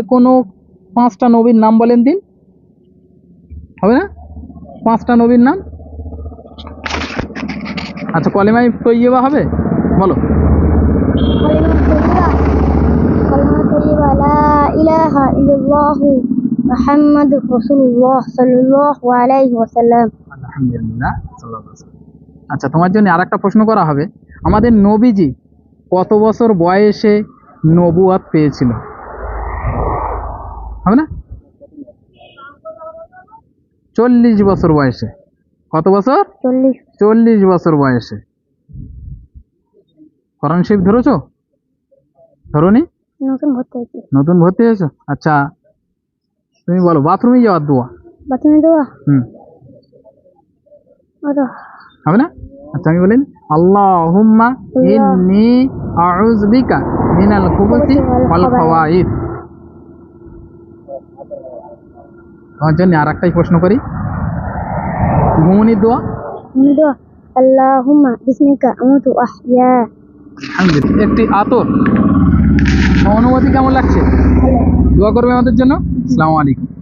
কোনো পাঁচটা নবীর নাম বলেন দিন হবে না পাঁচটা নবীর নাম আচ্ছা কলেমাই তৈবা হবে বলো كلمة طيبة كلمة طيبة لا إله إلا الله محمد رسول الله صلى الله عليه وسلم আলহামদুলিল্লাহ সাল্লাল্লাহু আলাইহি ওয়াসাল্লাম। আচ্ছা তোমার জন্য আর একটা প্রশ্ন করা হবে আমাদের নবীজি কত বছর বয়সে নবুয়াত পেয়েছিল হবে না? চল্লিশ বছর বয়সে। কত বছর? চল্লিশ। বছর বয়সে। কোরআন শরীফ ধরেছো? ধরোনি? নতুন ভর্তি হয়েছে। নতুন ভর্তি হয়েছো? আচ্ছা তুমি বলো বাথরুমে যাওয়ার দোয়া? বাথরুমে দেওয়া হুম। হবে না? আচ্ছা আমি বলেন আল্লাহুম্মা ইন্নি আউযু বিকা মিনাল খুবুসি ওয়াল খাওয়াইদ তোমার জন্য আর একটাই প্রশ্ন করি। ঘুমনির দোয়া? দোয়া। আল্লাহুম্মা বিসমিকা আমুতু আহইয়া। আলহামদুলিল্লাহ। একটি আতর। অনুমতি কেমন লাগছে? দোয়া করবে আমাদের জন্য? আসসালামু আলাইকুম।